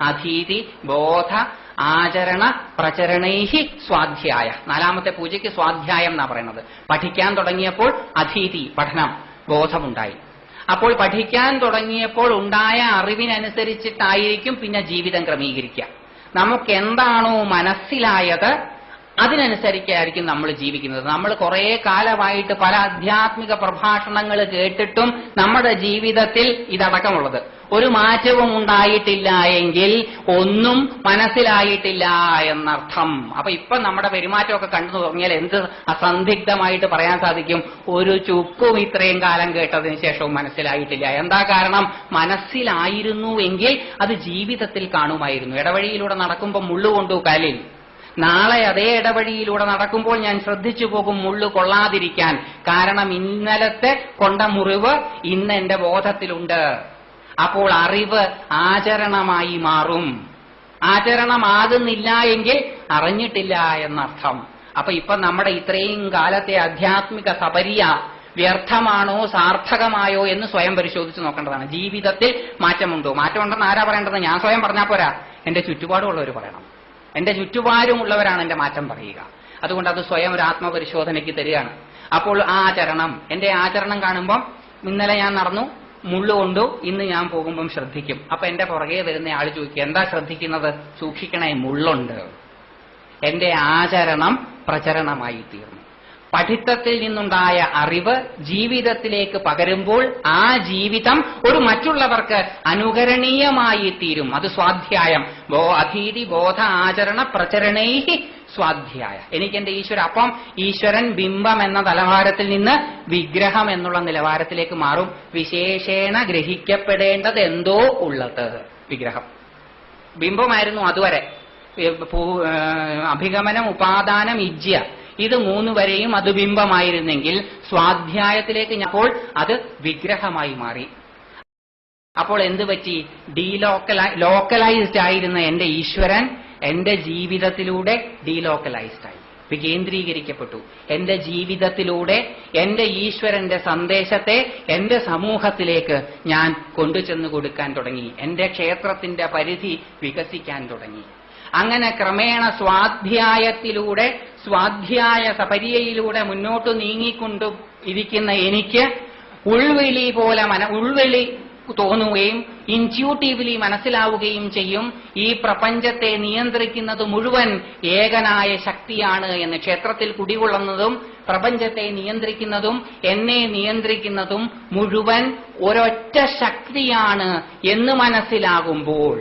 അധീതി ബോധ ആചരണ പ്രചരണൈഹി സ്വാധ്യായ. നാലാമത്തെ പൂജയ്ക്ക് സ്വാധ്യായം എന്നാ പറയുന്നത്. പഠിക്കാൻ തുടങ്ങിയപ്പോൾ അധീതി പഠനം ബോധമുണ്ടായി. അപ്പോൾ പഠിക്കാൻ തുടങ്ങിയപ്പോൾ ഉണ്ടായ അറിവിനനുസരിച്ചിട്ടായിരിക്കും പിന്നെ ജീവിതം ക്രമീകരിക്കുക. നമുക്ക് എന്താണോ മനസ്സിലായത് അതിനനുസരിച്ചായിരിക്കും നമ്മൾ ജീവിക്കുന്നത്. നമ്മൾ കുറെ കാലമായിട്ട് പല ആധ്യാത്മിക പ്രഭാഷണങ്ങൾ കേട്ടിട്ടും നമ്മുടെ ജീവിതത്തിൽ ഇതടക്കമുള്ളത്. ഒരു മാറ്റവും ഉണ്ടായിട്ടില്ല എങ്കിൽ ഒന്നും മനസ്സിലായിട്ടില്ല എന്നർത്ഥം. അപ്പൊ ഇപ്പൊ നമ്മുടെ പെരുമാറ്റമൊക്കെ കണ്ടു തുടങ്ങിയാൽ എന്ത് അസന്ധിഗ്ധമായിട്ട് പറയാൻ സാധിക്കും? ഒരു ചുക്കും ഇത്രയും കാലം കേട്ടതിന് ശേഷവും മനസ്സിലായിട്ടില്ല. എന്താ കാരണം? മനസ്സിലായിരുന്നു എങ്കിൽ അത് ജീവിതത്തിൽ കാണുമായിരുന്നു. ഇടവഴിയിലൂടെ നടക്കുമ്പോൾ മുള്ളുകൊണ്ടു കാലിൽ നാളെ അതേ ഇടവഴിയിലൂടെ നടക്കുമ്പോൾ ഞാൻ ശ്രദ്ധിച്ചു പോകും മുള്ളു കൊള്ളാതിരിക്കാൻ. കാരണം ഇന്നലത്തെ കൊണ്ട മുറിവ് ഇന്ന് എന്റെ ബോധത്തിലുണ്ട്. അപ്പോൾ അറിവ് ആചരണമായി മാറും. ആചരണമാകുന്നില്ല എങ്കിൽ അറിഞ്ഞിട്ടില്ല എന്നർത്ഥം. അപ്പൊ ഇപ്പൊ നമ്മുടെ ഇത്രയും കാലത്തെ ആധ്യാത്മിക സപര്യ വ്യർത്ഥമാണോ സാർത്ഥകമായോ എന്ന് സ്വയം പരിശോധിച്ച് നോക്കേണ്ടതാണ്. ജീവിതത്തിൽ മാറ്റമുണ്ടോ? മാറ്റമുണ്ടെന്ന് ആരാ പറയേണ്ടത്? ഞാൻ സ്വയം പറഞ്ഞാൽ പോരാ. എന്റെ ചുറ്റുപാടുമുള്ളവർ പറയണം. എന്റെ ചുറ്റുപാടുമുള്ളവരാണ് എന്റെ മാറ്റം പറയുക. അതുകൊണ്ട് അത് സ്വയം ഒരു ആത്മപരിശോധനയ്ക്ക് തരികയാണ്. അപ്പോൾ ആ ആചരണം എന്റെ ആചരണം കാണുമ്പോൾ ഇന്നലെ ഞാൻ നടന്നു മുള്ളുകൊണ്ടു ഇന്ന് ഞാൻ പോകുമ്പം ശ്രദ്ധിക്കും. അപ്പൊ എന്റെ പുറകെ വരുന്ന ആൾ ചോദിക്കും എന്താ ശ്രദ്ധിക്കുന്നത്? സൂക്ഷിക്കണേ മുള്ളുണ്ട്. എന്റെ ആചരണം പ്രചരണമായി തീർന്നു. പഠിത്തത്തിൽ നിന്നുണ്ടായ അറിവ് ജീവിതത്തിലേക്ക് പകരുമ്പോൾ ആ ജീവിതം ഒരു മറ്റുള്ളവർക്ക് അനുകരണീയമായി തീരും. അത് സ്വാധ്യായം. ബോ ബോധ ആചരണ പ്രചരണൈഹി സ്വാധ്യായ. എനിക്ക് എന്റെ ഈശ്വരൻ അപ്പം ഈശ്വരൻ ബിംബം എന്ന തലവാരത്തിൽ നിന്ന് വിഗ്രഹം എന്നുള്ള നിലവാരത്തിലേക്ക് മാറും. വിശേഷേണ ഗ്രഹിക്കപ്പെടേണ്ടത് എന്തോ ഉള്ളത്. വിഗ്രഹം. ബിംബമായിരുന്നു അതുവരെ. അഭിഗമനം ഉപാദാനം ഇജ്യ ഇത് മൂന്ന് വരെയും അത് ബിംബമായിരുന്നെങ്കിൽ സ്വാധ്യായത്തിലേക്ക് അപ്പോൾ അത് വിഗ്രഹമായി മാറി. അപ്പോൾ എന്ത് പറ്റി? ഡീലോക്കലൈ ലോക്കലൈസ്ഡ് ആയിരുന്ന എന്റെ ഈശ്വരൻ എന്റെ ജീവിതത്തിലൂടെ ഡീലോക്കലൈസ്ഡ് ആയി. വികേന്ദ്രീകരിക്കപ്പെട്ടു എന്റെ ജീവിതത്തിലൂടെ എന്റെ ഈശ്വരന്റെ സന്ദേശത്തെ എന്റെ സമൂഹത്തിലേക്ക് ഞാൻ കൊണ്ടുചെന്ന് കൊടുക്കാൻ തുടങ്ങി. എന്റെ ക്ഷേത്രത്തിന്റെ പരിധി വികസിക്കാൻ തുടങ്ങി. അങ്ങനെ ക്രമേണ സ്വാധ്യായത്തിലൂടെ സ്വാധ്യായ സപര്യയിലൂടെ മുന്നോട്ട് നീങ്ങിക്കൊണ്ടു ഇരിക്കുന്ന എനിക്ക് ഉൾവിളി പോലെ മന ഉൾവിളി തോന്നുകയും ഇന്റ്യൂട്ടീവ്ലി മനസ്സിലാവുകയും ചെയ്യും. ഈ പ്രപഞ്ചത്തെ നിയന്ത്രിക്കുന്നത് മുഴുവൻ ഏകനായ ശക്തിയാണ് എന്ന് ക്ഷേത്രത്തിൽ കുടികൊള്ളുന്നതും പ്രപഞ്ചത്തെ നിയന്ത്രിക്കുന്നതും എന്നെ നിയന്ത്രിക്കുന്നതും മുഴുവൻ ഒരൊറ്റ ശക്തിയാണ് എന്ന് മനസ്സിലാകുമ്പോൾ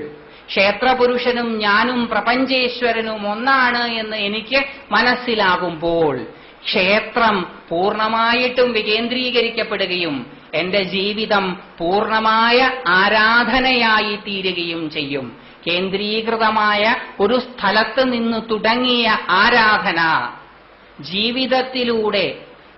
ക്ഷേത്രപുരുഷനും ഞാനും പ്രപഞ്ചേശ്വരനും ഒന്നാണ് എന്ന് എനിക്ക് മനസ്സിലാകുമ്പോൾ ക്ഷേത്രം പൂർണമായിട്ടും വികേന്ദ്രീകരിക്കപ്പെടുകയും എന്റെ ജീവിതം പൂർണമായ ആരാധനയായി തീരുകയും ചെയ്യും. കേന്ദ്രീകൃതമായ ഒരു സ്ഥലത്ത് നിന്ന് തുടങ്ങിയ ആരാധന ജീവിതത്തിലൂടെ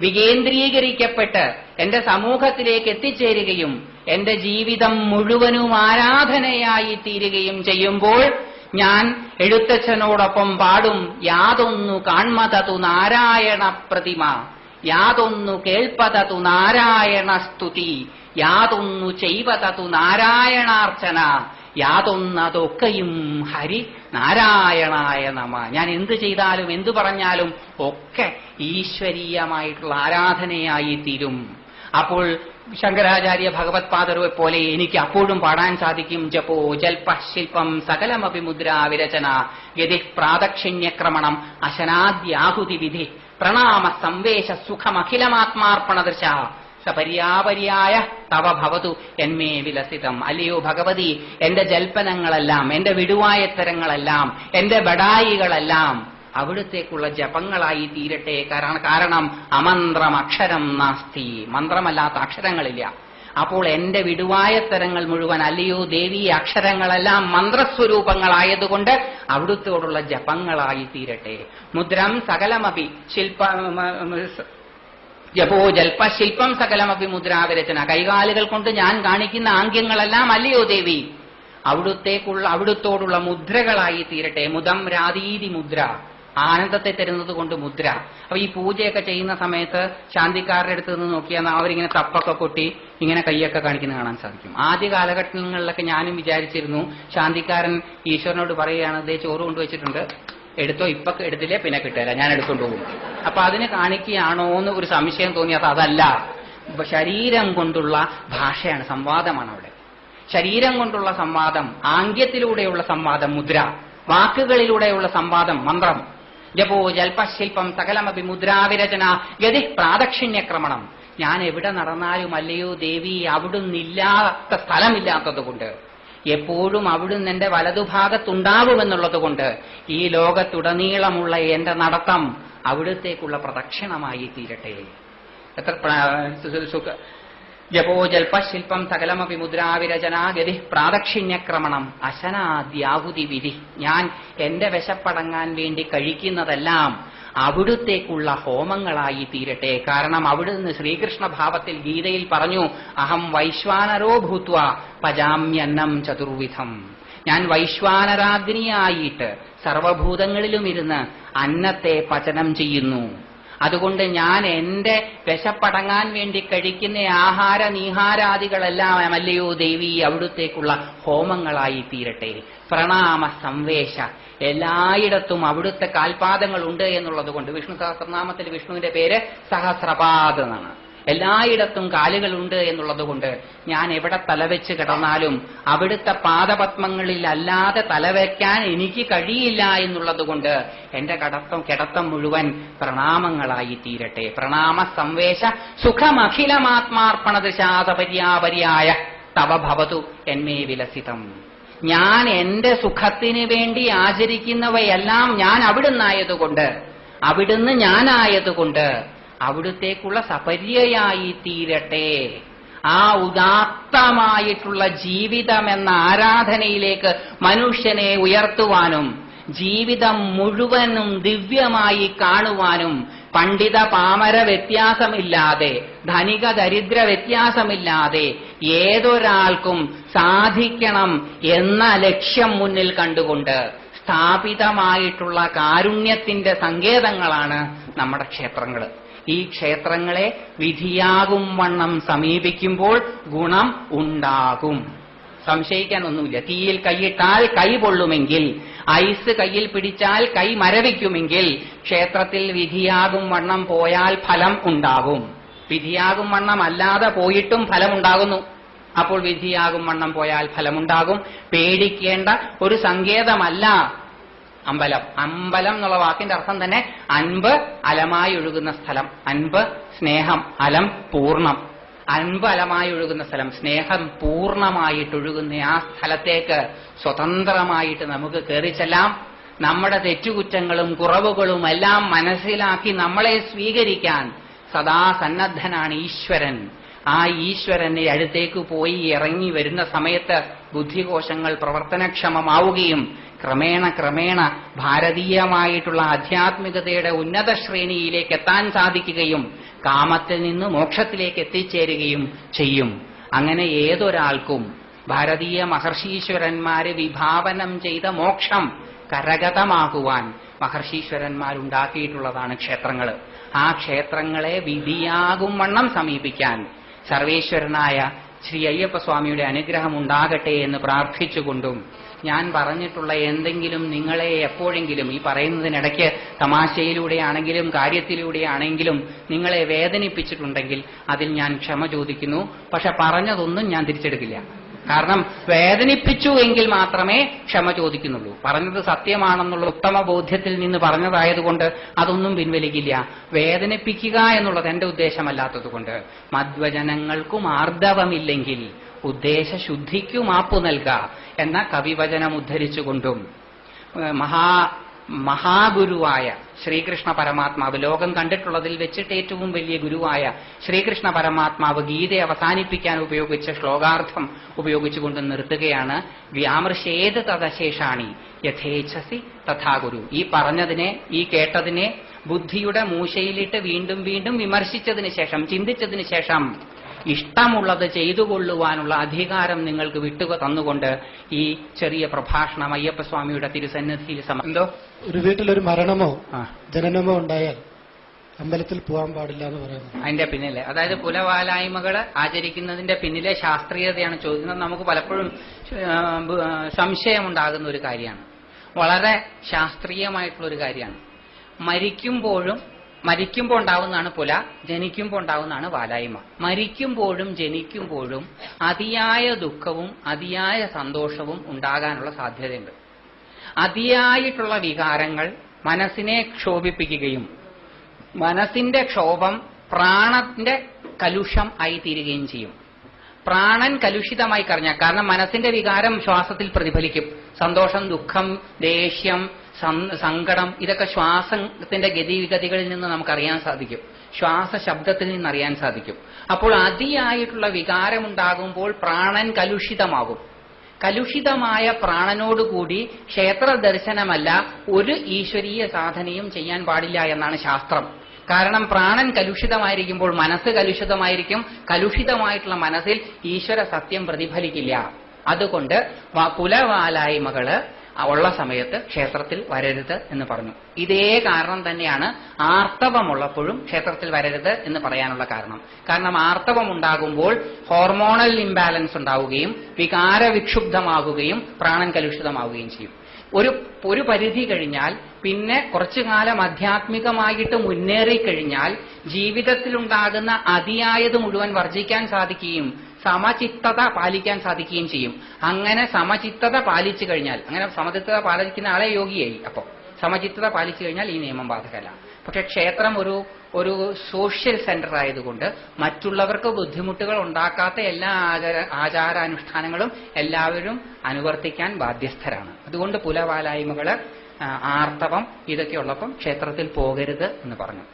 വികേന്ദ്രീകരിക്കപ്പെട്ട് എന്റെ സമൂഹത്തിലേക്ക് എത്തിച്ചേരുകയും എന്റെ ജീവിതം മുഴുവനും ആരാധനയായി തീരുകയും ചെയ്യുമ്പോൾ ഞാൻ എഴുത്തച്ഛനോടൊപ്പം പാടും. യാതൊന്നു കാൺമതതു നാരായണ പ്രതിമ. യാതൊന്നു കേൾപ്പതതു നാരായണ സ്തുതി. യാതൊന്നു ചെയ്വതതു നാരായണാർച്ചന. യാതൊന്നതൊക്കെയും ഹരി നാരായണായ നമ. ഞാൻ എന്തു ചെയ്താലും എന്തു പറഞ്ഞാലും ഒക്കെ ഈശ്വരീയമായിട്ടുള്ള ആരാധനയായി തീരും. അപ്പോൾ ശങ്കരാചാര്യ ഭഗവത് പാദറുവെ പോലെ എനിക്ക് അപ്പോഴും പാടാൻ സാധിക്കും. ജപോ ജൽപ ശില്പം സകലമപി മുദ്രാവിരചന യതി പ്രാദക്ഷിണ്യക്രമണം അശനാദ്യാഹുതി വിധി പ്രണാമ സംവേശ സുഖമഖിലമാത്മാർപ്പണ ദൃശ സപര്യാപര്യായ തവ ഭവതു എന്മേ വിലസിതം. അല്ലയോ ഭഗവതി എന്റെ ജൽപ്പനങ്ങളെല്ലാം എന്റെ വിടുവായത്തരങ്ങളെല്ലാം എന്റെ ബടായികളെല്ലാം അവിടുത്തേക്കുള്ള ജപങ്ങളായി തീരട്ടെ. കാരണം കാരണം അമന്ത്രം അക്ഷരം നാസ്തി. മന്ത്രമല്ലാത്ത അക്ഷരങ്ങളില്ല. അപ്പോൾ എന്റെ വിടുവായത്തരങ്ങൾ മുഴുവൻ അല്ലയോ ദേവി അക്ഷരങ്ങളെല്ലാം മന്ത്രസ്വരൂപങ്ങളായതുകൊണ്ട് അവിടുത്തോടുള്ള ജപങ്ങളായി തീരട്ടെ. മുദ്രം സകലമപി ശില്പ ജപോ ജൽപ ശില്പം സകലമപി മുദ്രാവിരചന. കൈകാലുകൾ കൊണ്ട് ഞാൻ കാണിക്കുന്ന ആംഗ്യങ്ങളെല്ലാം അല്ലയോ ദേവി? അവിടുത്തേക്കുള്ള അവിടുത്തോടുള്ള മുദ്രകളായി തീരട്ടെ. മുദം രാതീതി മുദ്ര. ആനന്ദത്തെ തരുന്നത് കൊണ്ട് മുദ്ര. അപ്പൊ ഈ പൂജയൊക്കെ ചെയ്യുന്ന സമയത്ത് ശാന്തിക്കാരുടെ അടുത്ത് നിന്ന് നോക്കിയാൽ അവരിങ്ങനെ തപ്പൊക്കെ കൊട്ടി ഇങ്ങനെ കൈയൊക്കെ കാണിക്കുന്നത് കാണാൻ സാധിക്കും. ആദ്യ കാലഘട്ടങ്ങളിലൊക്കെ ഞാനും വിചാരിച്ചിരുന്നു ശാന്തിക്കാരൻ ഈശ്വരനോട് പറയുകയാണ് ദേ ചോറ് കൊണ്ടുവച്ചിട്ടുണ്ട് എടുത്തോ ഇപ്പൊ എടുത്തില്ലേ പിന്നെ കിട്ടില്ല ഞാൻ എടുത്തോണ്ട് പോകും. അപ്പൊ അതിന് കാണിക്കുകയാണോ എന്ന് ഒരു സംശയം തോന്നിയത് അതല്ല. ശരീരം കൊണ്ടുള്ള ഭാഷയാണ് സംവാദമാണ് അവിടെ. ശരീരം കൊണ്ടുള്ള സംവാദം ആംഗ്യത്തിലൂടെയുള്ള സംവാദം മുദ്ര. വാക്കുകളിലൂടെയുള്ള സംവാദം മന്ത്രം. ജപോ ജൽപശില്പം സകലമപി മുദ്രാവിരചന ഗതി പ്രാദക്ഷിണ്യക്രമണം. ഞാൻ എവിടെ നടന്നാലും അല്ലയോ ദേവി അവിടുന്നില്ലാത്ത സ്ഥലമില്ലാത്തതുകൊണ്ട്. എപ്പോഴും അവിടുന്ന് എന്റെ വലതുഭാഗത്തുണ്ടാവുമെന്നുള്ളത് കൊണ്ട് ഈ ലോകത്തുടനീളമുള്ള എന്റെ നടത്തം അവിടത്തേക്കുള്ള പ്രദക്ഷിണമായി തീരട്ടെ. എത്ര പ്ര- സു- സുഖ ജപോ ജൽപശില്പം സകലമപി മുദ്രാവിരചന ഗതി പ്രാദക്ഷിണ്യക്രമണം അശനാദ്യാഹുതി വിധി ഞാൻ എന്റെ വിശപ്പടങ്ങാൻ വേണ്ടി കഴിക്കുന്നതെല്ലാം അവിടുത്തേക്കുള്ള ഹോമങ്ങളായി തീരട്ടെ. കാരണം അവിടുന്ന് ശ്രീകൃഷ്ണ ഭാവത്തിൽ ഗീതയിൽ പറഞ്ഞു അഹം വൈശ്വാനരോ ഭൂത്വ പജാമ്യന്നം ചതുർവിധം. ഞാൻ വൈശ്വാനരാഗ്നിയായിട്ട് സർവഭൂതങ്ങളിലും ഇരുന്ന് അന്നത്തെ പചനം ചെയ്യുന്നു. അതുകൊണ്ട് ഞാൻ എന്റെ വിശപ്പടങ്ങാൻ വേണ്ടി കഴിക്കുന്ന ആഹാര നീഹാരാദികളെല്ലാം അല്ലയോ ദേവി അവിടുത്തേക്കുള്ള ഹോമങ്ങളായി തീരട്ടെ. പ്രണാമ സംവേശ എല്ലായിടത്തും അവിടുത്തെ കാൽപാദങ്ങൾ ഉണ്ട് എന്നുള്ളത് കൊണ്ട് വിഷ്ണു സഹസ്രനാമത്തിൽ വിഷ്ണുവിന്റെ പേര് സഹസ്രപാദ എന്നാണ്. എല്ലായിടത്തും കാലുകളുണ്ട് എന്നുള്ളത് കൊണ്ട് ഞാൻ എവിടെ തലവെച്ച് കിടന്നാലും അവിടുത്തെ പാദപത്മങ്ങളിൽ അല്ലാതെ തലവെക്കാൻ എനിക്ക് കഴിയില്ല എന്നുള്ളത് കൊണ്ട് എന്റെ കടത്തം കിടത്തം മുഴുവൻ പ്രണാമങ്ങളായി തീരട്ടെ. പ്രണാമ സംവേശ സുഖമഖിലമാത്മാർപ്പണ ദശാതപര്യാപര്യായ തവ ഭവതു എന്മേ വിലസിതം. ഞാൻ എന്റെ സുഖത്തിന് വേണ്ടി ആചരിക്കുന്നവയെല്ലാം ഞാൻ അവിടുന്നായതുകൊണ്ട് അവിടുന്ന് ഞാനായതുകൊണ്ട് അവിടുത്തേക്കുള്ള സപര്യയായി തീരട്ടെ. ആ ഉദാത്തമായിട്ടുള്ള ജീവിതം എന്ന ആരാധനയിലേക്ക് മനുഷ്യനെ ഉയർത്തുവാനും ജീവിതം മുഴുവനും ദിവ്യമായി കാണുവാനും പണ്ഡിത പാമര വ്യത്യാസമില്ലാതെ ധനിക ദരിദ്ര വ്യത്യാസമില്ലാതെ ഏതൊരാൾക്കും സാധിക്കണം എന്ന ലക്ഷ്യം മുന്നിൽ കണ്ടുകൊണ്ട് സ്ഥാപിതമായിട്ടുള്ള കാരുണ്യത്തിന്റെ സങ്കേതങ്ങളാണ് നമ്മുടെ ക്ഷേത്രങ്ങൾ ഈ ക്ഷേത്രങ്ങളെ വിധിയാകും വണ്ണം സമീപിക്കുമ്പോൾ ഗുണം ഉണ്ടാകും. സംശയിക്കാൻ ഒന്നുമില്ല തീയിൽ കൈയിട്ടാൽ കൈ പൊള്ളുമെങ്കിൽ ഐസ് കയ്യിൽ പിടിച്ചാൽ കൈ മരവിക്കുമെങ്കിൽ ക്ഷേത്രത്തിൽ വിധിയാകും വണ്ണം പോയാൽ ഫലം ഉണ്ടാകും. വിധിയാകും വണ്ണം അല്ലാതെ പോയിട്ടും ഫലമുണ്ടാകുന്നു. അപ്പോൾ വിധിയാകും വണ്ണം പോയാൽ ഫലമുണ്ടാകും. പേടിക്കേണ്ട ഒരു സങ്കേതമല്ല. അമ്പലം. അമ്പലം എന്നുള്ള വാക്കിന്റെ അർത്ഥം തന്നെ അൻപ് അലമായി ഒഴുകുന്ന സ്ഥലം. അൻപ് സ്നേഹം അലം പൂർണം അൻപ് അലമായി ഒഴുകുന്ന സ്ഥലം. സ്നേഹം പൂർണമായിട്ട് ഒഴുകുന്ന ആ സ്ഥലത്തേക്ക് സ്വതന്ത്രമായിട്ട് നമുക്ക് കയറി ചെല്ലാം. നമ്മുടെ തെറ്റുകുറ്റങ്ങളും കുറവുകളും എല്ലാം മനസ്സിലാക്കി നമ്മളെ സ്വീകരിക്കാൻ സദാ സന്നദ്ധനാണ് ഈശ്വരൻ. ആ ഈശ്വരന്റെ അടുത്തേക്ക് പോയി ഇറങ്ങി വരുന്ന സമയത്ത് ബുദ്ധികോശങ്ങൾ പ്രവർത്തനക്ഷമമാവുകയും ക്രമേണ ക്രമേണ ഭാരതീയമായിട്ടുള്ള ആധ്യാത്മികതയുടെ ഉന്നത ശ്രേണിയിലേക്ക് എത്താൻ സാധിക്കുകയും കാമത്തിൽ നിന്ന് മോക്ഷത്തിലേക്ക് എത്തിച്ചേരുകയും ചെയ്യും. അങ്ങനെ ഏതൊരാൾക്കും ഭാരതീയ മഹർഷീശ്വരന്മാര് വിഭാവനം ചെയ്ത മോക്ഷം കരഗതമാകുവാൻ മഹർഷീശ്വരന്മാരുണ്ടാക്കിയിട്ടുള്ളതാണ് ക്ഷേത്രങ്ങൾ ആ ക്ഷേത്രങ്ങളെ വിധിയാകും വണ്ണം സമീപിക്കാൻ സർവേശ്വരനായ ശ്രീ അയ്യപ്പസ്വാമിയുടെ അനുഗ്രഹം ഉണ്ടാകട്ടെ എന്ന് പ്രാർത്ഥിച്ചുകൊണ്ടും ഞാൻ പറഞ്ഞിട്ടുള്ള എന്തെങ്കിലും നിങ്ങളെ എപ്പോഴെങ്കിലും ഈ പറയുന്നതിനിടയ്ക്ക് തമാശയിലൂടെയാണെങ്കിലും കാര്യത്തിലൂടെയാണെങ്കിലും നിങ്ങളെ വേദനിപ്പിച്ചിട്ടുണ്ടെങ്കിൽ അതിൽ ഞാൻ ക്ഷമ ചോദിക്കുന്നു. പക്ഷെ പറഞ്ഞതൊന്നും ഞാൻ തിരിച്ചെടുക്കില്ല. കാരണം വേദനിപ്പിച്ചു എങ്കിൽ മാത്രമേ ക്ഷമ ചോദിക്കുന്നുള്ളൂ. പറഞ്ഞത് സത്യമാണെന്നുള്ള ഉത്തമ ബോധ്യത്തിൽ നിന്ന് പറഞ്ഞതായതുകൊണ്ട് അതൊന്നും പിൻവലിക്കില്ല. വേദനിപ്പിക്കുക എന്നുള്ളത് എന്റെ ഉദ്ദേശമല്ലാത്തതുകൊണ്ട്. മധ്വജനങ്ങൾക്കും ആർദവമില്ലെങ്കിൽ ഉദ്ദേശശുദ്ധിക്കു മാപ്പു നൽക എന്ന കവിവചനം ഉദ്ധരിച്ചുകൊണ്ടും മഹാ മഹാഗുരുവായ ശ്രീകൃഷ്ണ പരമാത്മാവ് ലോകം കണ്ടിട്ടുള്ളതിൽ വെച്ചിട്ട് ഏറ്റവും വലിയ ഗുരുവായ ശ്രീകൃഷ്ണ പരമാത്മാവ് ഗീത അവസാനിപ്പിക്കാൻ ഉപയോഗിച്ച ശ്ലോകാർത്ഥം ഉപയോഗിച്ചുകൊണ്ട് നിർത്തുകയാണ്. വ്യാമൃശേത് തദശേഷാണി യഥേച്ഛസി തഥാഗുരു ഈ പറഞ്ഞതിനെ ഈ കേട്ടതിനെ ബുദ്ധിയുടെ മൂശയിലിട്ട് വീണ്ടും വീണ്ടും വിമർശിച്ചതിന് ശേഷം ചിന്തിച്ചതിന് ശേഷം ഇഷ്ടമുള്ളത് ചെയ്തു ചെയ്തുകൊള്ളുവാനുള്ള അധികാരം നിങ്ങൾക്ക് വിട്ടുക തന്നുകൊണ്ട് ഈ ചെറിയ പ്രഭാഷണം അയ്യപ്പസ്വാമിയുടെ തിരുസന്നിധിയിൽ എന്തോ? ഒരു വീട്ടിലൊരു മരണമോ ജനനമോ ഉണ്ടായാൽ അമ്പലത്തിൽ പോകാൻ പാടില്ല എന്ന് പറയുന്നത് അതിന്റെ പിന്നിലെ. അതായത് കുലവാലായ്മകൾ ആചരിക്കുന്നതിന്റെ പിന്നിലെ ശാസ്ത്രീയതയാണ് ചോദിക്കുന്നത്. നമുക്ക് പലപ്പോഴും സംശയമുണ്ടാകുന്ന ഒരു കാര്യമാണ്. വളരെ ശാസ്ത്രീയമായിട്ടുള്ള ഒരു കാര്യമാണ്. മരിക്കുമ്പോഴും മരിക്കുമ്പോൾ ഉണ്ടാവുന്നതാണ് പുല ജനിക്കുമ്പോൾ ഉണ്ടാവുന്നതാണ് വാലായ്മ. മരിക്കുമ്പോഴും ജനിക്കുമ്പോഴും അതിയായ ദുഃഖവും അതിയായ സന്തോഷവും ഉണ്ടാകാനുള്ള സാധ്യതയുണ്ട്. അതിയായിട്ടുള്ള വികാരങ്ങൾ മനസ്സിനെ ക്ഷോഭിപ്പിക്കുകയും മനസ്സിന്റെ ക്ഷോഭം പ്രാണന്റെ കലുഷം ആയി തീരുകയും ചെയ്യും. പ്രാണൻ കലുഷിതമായി കറിഞ്ഞ കാരണം മനസ്സിന്റെ വികാരം ശ്വാസത്തിൽ പ്രതിഫലിക്കും. സന്തോഷം ദുഃഖം ദേഷ്യം സങ്കടം ഇതൊക്കെ ശ്വാസത്തിന്റെ ഗതിവിഗതികളിൽ നിന്ന് നമുക്കറിയാൻ സാധിക്കും. ശ്വാസ ശബ്ദത്തിൽ നിന്ന് അറിയാൻ സാധിക്കും. അപ്പോൾ അതിയായിട്ടുള്ള വികാരമുണ്ടാകുമ്പോൾ പ്രാണൻ കലുഷിതമാകും. കലുഷിതമായ പ്രാണനോടുകൂടി ക്ഷേത്ര ദർശനമല്ല ഒരു ഈശ്വരീയ സാധനയും ചെയ്യാൻ പാടില്ല എന്നാണ് ശാസ്ത്രം. കാരണം പ്രാണൻ കലുഷിതമായിരിക്കുമ്പോൾ മനസ്സ് കലുഷിതമായിരിക്കും കലുഷിതമായിട്ടുള്ള മനസ്സിൽ ഈശ്വര സത്യം പ്രതിഫലിക്കില്ല. അതുകൊണ്ട് കുലവാലായ്മകൾ ഉള്ള സമയത്ത് ക്ഷേത്രത്തിൽ വരരുത് എന്ന് പറഞ്ഞു. ഇതേ കാരണം തന്നെയാണ് ആർത്തവമുള്ളപ്പോഴും ക്ഷേത്രത്തിൽ വരരുത് എന്ന് പറയാനുള്ള കാരണം. കാരണം ആർത്തവം ഉണ്ടാകുമ്പോൾ ഹോർമോണൽ ഇംബാലൻസ് ഉണ്ടാവുകയും വികാര വിക്ഷുബ്ധമാകുകയും പ്രാണൻ കലുഷിതമാവുകയും ചെയ്യും. ഒരു ഒരു പരിധി കഴിഞ്ഞാൽ പിന്നെ കുറച്ചു കാലം ആധ്യാത്മികമായിട്ട് മുന്നേറി കഴിഞ്ഞാൽ ജീവിതത്തിലുണ്ടാകുന്ന അതിയായത് മുഴുവൻ വർജിക്കാൻ സാധിക്കുകയും സമചിത്തത പാലിക്കാൻ സാധിക്കുകയും ചെയ്യും. അങ്ങനെ സമചിത്തത പാലിച്ചു കഴിഞ്ഞാൽ അങ്ങനെ സമചിത്തത പാലിക്കുന്ന ആളെ യോഗിയായി. അപ്പൊ സമചിത്തത പാലിച്ചു കഴിഞ്ഞാൽ ഈ നിയമം ബാധകല്ല പക്ഷെ ക്ഷേത്രം ഒരു ഒരു സോഷ്യൽ സെന്റർ ആയതുകൊണ്ട് മറ്റുള്ളവർക്ക് ബുദ്ധിമുട്ടുകൾ ഉണ്ടാക്കാത്ത എല്ലാ ആചാര ആചാരാനുഷ്ഠാനങ്ങളും എല്ലാവരും അനുവർത്തിക്കാൻ ബാധ്യസ്ഥരാണ്. അതുകൊണ്ട് പുലവാലായ്മകൾ ആർത്തവം ഇതൊക്കെ ഉള്ളപ്പം ക്ഷേത്രത്തിൽ പോകരുത് എന്ന് പറഞ്ഞു.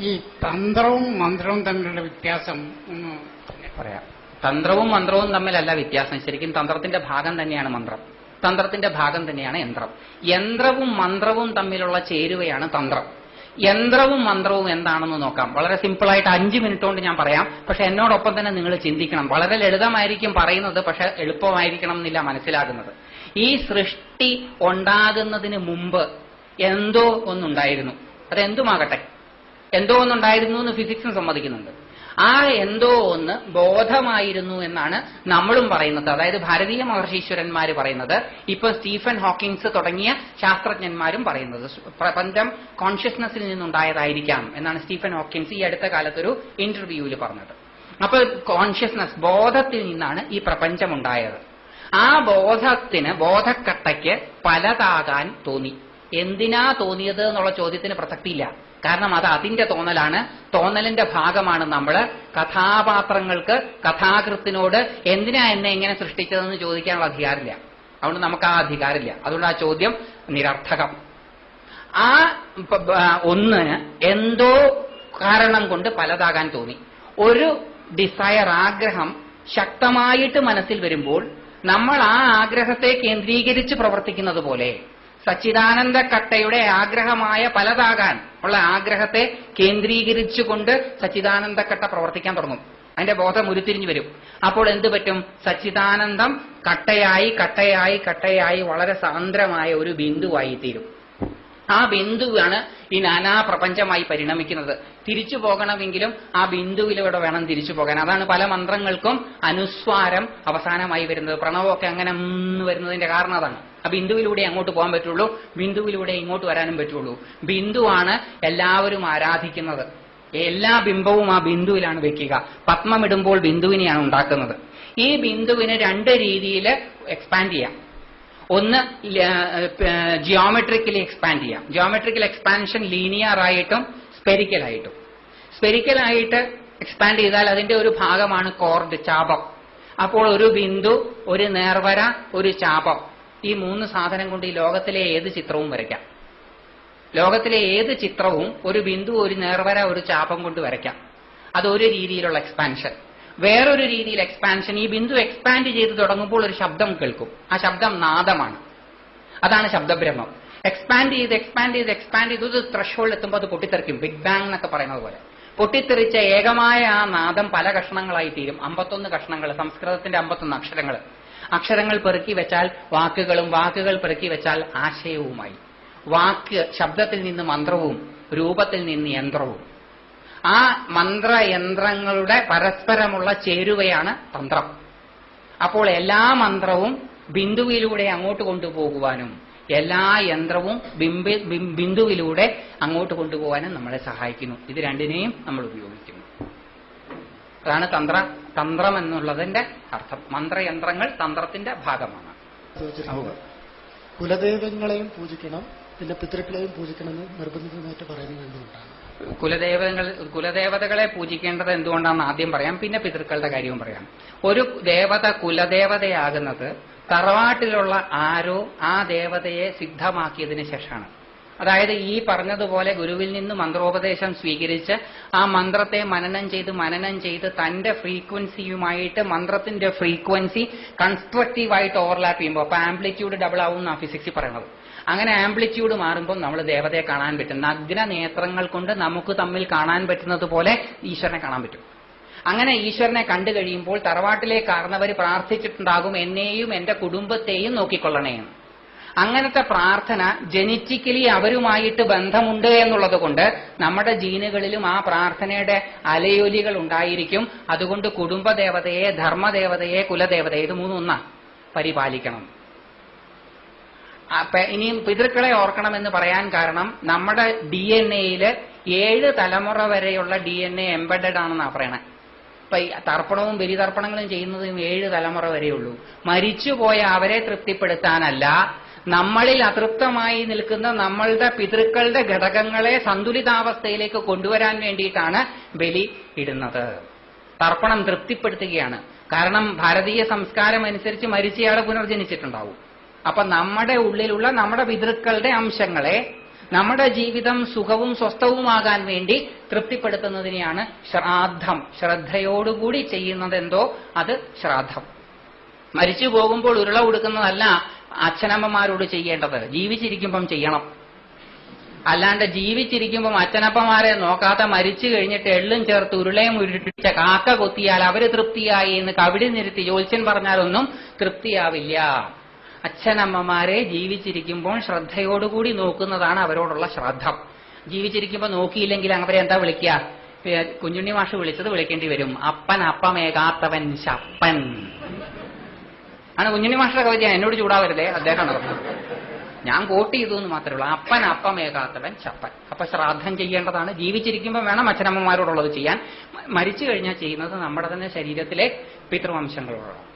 ഈ തന്ത്രവും മന്ത്രവും തമ്മിലുള്ള വ്യത്യാസം ഒന്ന് പറയാം. തന്ത്രവും മന്ത്രവും തമ്മിലല്ല വ്യത്യാസം. ശരിക്കും തന്ത്രത്തിന്റെ ഭാഗം തന്നെയാണ് മന്ത്രം. തന്ത്രത്തിന്റെ ഭാഗം തന്നെയാണ് യന്ത്രം. യന്ത്രവും മന്ത്രവും തമ്മിലുള്ള ചേരുവയാണ് തന്ത്രം. യന്ത്രവും മന്ത്രവും എന്താണെന്ന് നോക്കാം. വളരെ സിമ്പിളായിട്ട് അഞ്ച് മിനിറ്റ് കൊണ്ട് ഞാൻ പറയാം. പക്ഷെ എന്നോടൊപ്പം തന്നെ നിങ്ങൾ ചിന്തിക്കണം. വളരെ ലളിതമായിരിക്കും പറയുന്നത് പക്ഷെ എളുപ്പമായിരിക്കണം എന്നില്ല മനസ്സിലാകുന്നത്. ഈ സൃഷ്ടി ഉണ്ടാകുന്നതിന് മുമ്പ് എന്തോ ഒന്നുണ്ടായിരുന്നു. അതെന്തുമാകട്ടെ? എന്തോ ഒന്നുണ്ടായിരുന്നു എന്ന് ഫിസിക്സും സമ്മതിക്കുന്നുണ്ട്. ആ എന്തോ ഒന്ന് ബോധമായിരുന്നു എന്നാണ് നമ്മളും പറയുന്നത്. അതായത് ഭാരതീയ മഹർഷീശ്വരന്മാർ പറയുന്നത്. ഇപ്പൊ സ്റ്റീഫൻ ഹോക്കിൻസ് തുടങ്ങിയ ശാസ്ത്രജ്ഞന്മാരും പറയുന്നത്. പ്രപഞ്ചം കോൺഷ്യസ്നസ്സിൽ നിന്നുണ്ടായതായിരിക്കാം എന്നാണ് സ്റ്റീഫൻ ഹോക്കിൻസ് ഈ അടുത്ത കാലത്തൊരു ഇന്റർവ്യൂവിൽ പറഞ്ഞത്. അപ്പൊ കോൺഷ്യസ്നസ് ബോധത്തിൽ നിന്നാണ് ഈ പ്രപഞ്ചം ഉണ്ടായത് ആ ബോധത്തിന് ബോധക്കട്ടയ്ക്ക് പലതാകാൻ തോന്നി. എന്തിനാ തോന്നിയത് എന്നുള്ള ചോദ്യത്തിന് പ്രസക്തിയില്ല. കാരണം അത് അതിന്റെ തോന്നലാണ്. തോന്നലിന്റെ ഭാഗമാണ് നമ്മൾ കഥാപാത്രങ്ങൾക്ക് കഥാകൃത്തിനോട് എന്തിനാ എന്നെ എങ്ങനെ സൃഷ്ടിച്ചതെന്ന് ചോദിക്കാനുള്ള അധികാരമില്ല. അതുകൊണ്ട് നമുക്ക് ആ അധികാരമില്ല. അതുകൊണ്ട് ആ ചോദ്യം നിരർത്ഥകം. ആ ഒന്ന് എന്തോ കാരണം കൊണ്ട് പലതാകാൻ തോന്നി. ഒരു ഡിസയർ ആഗ്രഹം ശക്തമായിട്ട് മനസ്സിൽ വരുമ്പോൾ നമ്മൾ ആ ആഗ്രഹത്തെ കേന്ദ്രീകരിച്ച് പ്രവർത്തിക്കുന്നത് പോലെ സച്ചിദാനന്ദ കട്ടയുടെ ആഗ്രഹമായ പലതാകാൻ ഉള്ള ആഗ്രഹത്തെ കേന്ദ്രീകരിച്ചുകൊണ്ട് സച്ചിദാനന്ദ കട്ട പ്രവർത്തിക്കാൻ തുടങ്ങും. അതിന്റെ ബോധം ഉരുത്തിരിഞ്ഞു വരും. അപ്പോൾ എന്ത് പറ്റും? സച്ചിദാനന്ദം കട്ടയായി കട്ടയായി കട്ടയായി വളരെ സാന്ദ്രമായ ഒരു ബിന്ദുവായി തീരും. ആ ബിന്ദുവാണ് ഈ നാനാ പ്രപഞ്ചമായി പരിണമിക്കുന്നത്. തിരിച്ചു പോകണമെങ്കിലും ആ ബിന്ദുവിലൂടെ വേണം തിരിച്ചു പോകാൻ. അതാണ് പല മന്ത്രങ്ങൾക്കും അനുസ്വാരം അവസാനമായി വരുന്നത്. പ്രണവമൊക്കെ അങ്ങനെ വരുന്നതിന്റെ കാരണം അതാണ്. ആ ബിന്ദുവിലൂടെ അങ്ങോട്ട് പോകാൻ പറ്റുള്ളൂ ബിന്ദുവിലൂടെ ഇങ്ങോട്ട് വരാനും പറ്റുള്ളൂ. ബിന്ദുവാണ് എല്ലാവരും ആരാധിക്കുന്നത്. എല്ലാ ബിംബവും ആ ബിന്ദുവിലാണ് വെക്കുക. പത്മമിടുമ്പോൾ ബിന്ദുവിനെയാണ് ഉണ്ടാക്കുന്നത്. ഈ ബിന്ദുവിനെ രണ്ട് രീതിയിൽ എക്സ്പാൻഡ് ചെയ്യാം. ഒന്ന് ജിയോമെട്രിക്കലി എക്സ്പാൻഡ് ചെയ്യാം. ജിയോമെട്രിക്കൽ എക്സ്പാൻഷൻ ലീനിയർ ആയിട്ടും സ്പെരിക്കൽ ആയിട്ടും. ആയിട്ട് എക്സ്പാൻഡ് ചെയ്താൽ അതിന്റെ ഒരു ഭാഗമാണ് കോർഡ് ചാപം. അപ്പോൾ ഒരു ബിന്ദു ഒരു നേർവര ഒരു ചാപം. ഈ മൂന്ന് സാധനം കൊണ്ട് ഈ ലോകത്തിലെ ഏത് ചിത്രവും വരയ്ക്കാം. ലോകത്തിലെ ഏത് ചിത്രവും ഒരു ബിന്ദു ഒരു നേർവര ഒരു ചാപം കൊണ്ട് വരയ്ക്കാം. അതൊരു രീതിയിലുള്ള എക്സ്പാൻഷൻ വേറൊരു രീതിയിൽ എക്സ്പാൻഷൻ ഈ ബിന്ദു എക്സ്പാൻഡ് ചെയ്ത് തുടങ്ങുമ്പോൾ ഒരു ശബ്ദം കേൾക്കും. ആ ശബ്ദം നാദമാണ്. അതാണ് ശബ്ദബ്രഹ്മം. എക്സ്പാൻഡ് ചെയ്ത് എക്സ്പാൻഡ് ചെയ്ത് എക്സ്പാൻഡ് ചെയ്ത് ഒരു ത്രഷോളിൽ എത്തുമ്പോൾ അത് പൊട്ടിത്തെറിക്കും. ബിഗ് ബാങ് എന്നൊക്കെ പറയുന്നത് പോലെ. പൊട്ടിത്തെറിച്ച ഏകമായ ആ നാദം പല കഷ്ണങ്ങളായി തീരും. അമ്പത്തൊന്ന് കഷ്ണങ്ങൾ സംസ്കൃതത്തിന്റെ അമ്പത്തൊന്ന് അക്ഷരങ്ങൾ അക്ഷരങ്ങൾ പെറുക്കി വെച്ചാൽ വാക്കുകളും വാക്കുകൾ പെറുക്കി വെച്ചാൽ ആശയവുമായി. വാക്ക് ശബ്ദത്തിൽ നിന്ന് മന്ത്രവും രൂപത്തിൽ നിന്ന് യന്ത്രവും. ആ മന്ത്രയന്ത്രങ്ങളുടെ പരസ്പരമുള്ള ചേരുവയാണ് തന്ത്രം. അപ്പോൾ എല്ലാ മന്ത്രവും ബിന്ദുവിലൂടെ അങ്ങോട്ട് കൊണ്ടുപോകുവാനും എല്ലാ യന്ത്രവും ബിംബി ബിന്ദുവിലൂടെ അങ്ങോട്ട് കൊണ്ടുപോകാനും നമ്മളെ സഹായിക്കുന്നു. ഇത് രണ്ടിനെയും നമ്മൾ ഉപയോഗിക്കുന്നു അതാണ് തന്ത്ര തന്ത്രം എന്നുള്ളതിന്റെ അർത്ഥം. മന്ത്രയന്ത്രങ്ങൾ തന്ത്രത്തിന്റെ ഭാഗമാണ്. കുലദേവങ്ങളെയും പൂജിക്കണം പിന്നെ പിതൃക്കളെയും പൂജിക്കണം എന്ന് നിർബന്ധിതമായിട്ട് പറയുന്നത് എന്തുകൊണ്ടാണ്? കുലദേവതകൾ കുലദേവതകളെ പൂജിക്കേണ്ടത് എന്തുകൊണ്ടാണെന്ന് ആദ്യം പറയാം പിന്നെ പിതൃക്കളുടെ കാര്യവും പറയാം. ഒരു ദേവത കുലദേവതയാകുന്നത് തറവാട്ടിലുള്ള ആരോ ആ ദേവതയെ സിദ്ധമാക്കിയതിന് ശേഷമാണ്. അതായത് ഈ പറഞ്ഞതുപോലെ ഗുരുവിൽ നിന്ന് മന്ത്രോപദേശം സ്വീകരിച്ച് ആ മന്ത്രത്തെ മനനം ചെയ്ത് മനനം ചെയ്ത് തന്റെ ഫ്രീക്വൻസിയുമായിട്ട് മന്ത്രത്തിന്റെ ഫ്രീക്വൻസി കൺസ്ട്രക്റ്റീവായിട്ട് ഓവർലാപ്പ് ചെയ്യുമ്പോൾ അപ്പൊ ആംപ്ലിറ്റ്യൂഡ് ഡബിൾ ആവും എന്നാണ് ഫിസിക്സ് പറയുന്നത്. അങ്ങനെ ആംപ്ലിറ്റ്യൂഡ് മാറുമ്പോൾ നമ്മൾ ദേവതയെ കാണാൻ പറ്റും. നഗ്ന നേത്രങ്ങൾ കൊണ്ട് നമുക്ക് തമ്മിൽ കാണാൻ പറ്റുന്നത് പോലെ ഈശ്വരനെ കാണാൻ പറ്റും. അങ്ങനെ ഈശ്വരനെ കണ്ടു കഴിയുമ്പോൾ തറവാട്ടിലെ കാരണവർ പ്രാർത്ഥിച്ചിട്ടുണ്ടാകും എന്നെയും എന്റെ കുടുംബത്തെയും നോക്കിക്കൊള്ളണേ എന്ന് അങ്ങനത്തെ പ്രാർത്ഥന ജനിറ്റിക്കലി അവരുമായിട്ട് ബന്ധമുണ്ട് എന്നുള്ളത് കൊണ്ട് നമ്മുടെ ജീനുകളിലും ആ പ്രാർത്ഥനയുടെ അലയൊലികൾ ഉണ്ടായിരിക്കും. അതുകൊണ്ട് കുടുംബദേവതയെ ധർമ്മദേവതയെ കുലദേവതയെ ഇത് മൂന്നൊന്നാ പരിപാലിക്കണം. ഇനിയും പിതൃക്കളെ ഓർക്കണമെന്ന് പറയാൻ കാരണം നമ്മുടെ ഡി എൻ എയിൽ ഏഴ് തലമുറ വരെയുള്ള ഡി എൻ എ എംബഡഡ് ആണെന്നാ പറയണേ. ഇപ്പൊ തർപ്പണവും ബലിതർപ്പണങ്ങളും ചെയ്യുന്നതും ഏഴ് തലമുറ വരെയുള്ളൂ. മരിച്ചുപോയ അവരെ തൃപ്തിപ്പെടുത്താനല്ല നമ്മളിൽ അതൃപ്തമായി നിൽക്കുന്ന നമ്മളുടെ പിതൃക്കളുടെ ഘടകങ്ങളെ സന്തുലിതാവസ്ഥയിലേക്ക് കൊണ്ടുവരാൻ വേണ്ടിയിട്ടാണ് ബലി ഇടുന്നത്. തർപ്പണം തൃപ്തിപ്പെടുത്തുകയാണ്. കാരണം ഭാരതീയ സംസ്കാരം അനുസരിച്ച് മരിച്ചയാളെ പുനർജനിച്ചിട്ടുണ്ടാവും. അപ്പൊ നമ്മുടെ ഉള്ളിലുള്ള നമ്മുടെ പിതൃക്കളുടെ അംശങ്ങളെ നമ്മുടെ ജീവിതം സുഖവും സ്വസ്ഥവുമാകാൻ വേണ്ടി തൃപ്തിപ്പെടുത്തുന്നതിനെയാണ് ശ്രാദ്ധം. ശ്രദ്ധയോടുകൂടി ചെയ്യുന്നതെന്തോ അത് ശ്രാദ്ധം. മരിച്ചു പോകുമ്പോൾ ഉരുള കൊടുക്കുന്നതല്ല അച്ഛനമ്മമാരോട് ചെയ്യേണ്ടത്? ജീവിച്ചിരിക്കുമ്പം ചെയ്യണം. അല്ലാണ്ട് ജീവിച്ചിരിക്കുമ്പം അച്ഛനപ്പന്മാരെ നോക്കാത്ത മരിച്ചു കഴിഞ്ഞിട്ട് എള്ളും ചേർത്ത് ഉരുളയും ഉരുട്ടിച്ച കാക്ക കൊത്തിയാൽ അവർ തൃപ്തിയായി എന്ന് കവിടി നിരുത്തി ജോത്സ്യൻ പറഞ്ഞാലൊന്നും തൃപ്തിയാവില്ല. അച്ഛനമ്മമാരെ ജീവിച്ചിരിക്കുമ്പോൾ ശ്രദ്ധയോടുകൂടി നോക്കുന്നതാണ് അവരോടുള്ള ശ്രദ്ധം. ജീവിച്ചിരിക്കുമ്പോൾ നോക്കിയില്ലെങ്കിൽ അവരെ എന്താ വിളിക്കുക? കുഞ്ഞുണ്ണി മാഷ് വിളിച്ചത് വിളിക്കേണ്ടി വരും. അപ്പൻ അപ്പമേകാത്തവൻ ശപ്പൻ. ആണ് കുഞ്ഞുണ്ണി മാഷ്ടറെ കവിത എന്നോട് ചൂടാവരുതേ അദ്ദേഹം നടത്തുന്നത് ഞാൻ കോട്ട് ചെയ്തു എന്ന് മാത്രമേ ഉള്ളൂ. അപ്പൻ അപ്പമേകാത്തവൻ ചപ്പൻ. അപ്പൊ ശ്രാദ്ധം ചെയ്യേണ്ടതാണ്. ജീവിച്ചിരിക്കുമ്പോൾ വേണം അച്ഛനമ്മമാരോടുള്ളത് ചെയ്യാൻ. മരിച്ചു കഴിഞ്ഞാൽ ചെയ്യുന്നത് നമ്മുടെ തന്നെ ശരീരത്തിലെ പിതൃവംശങ്ങളോടാണ്.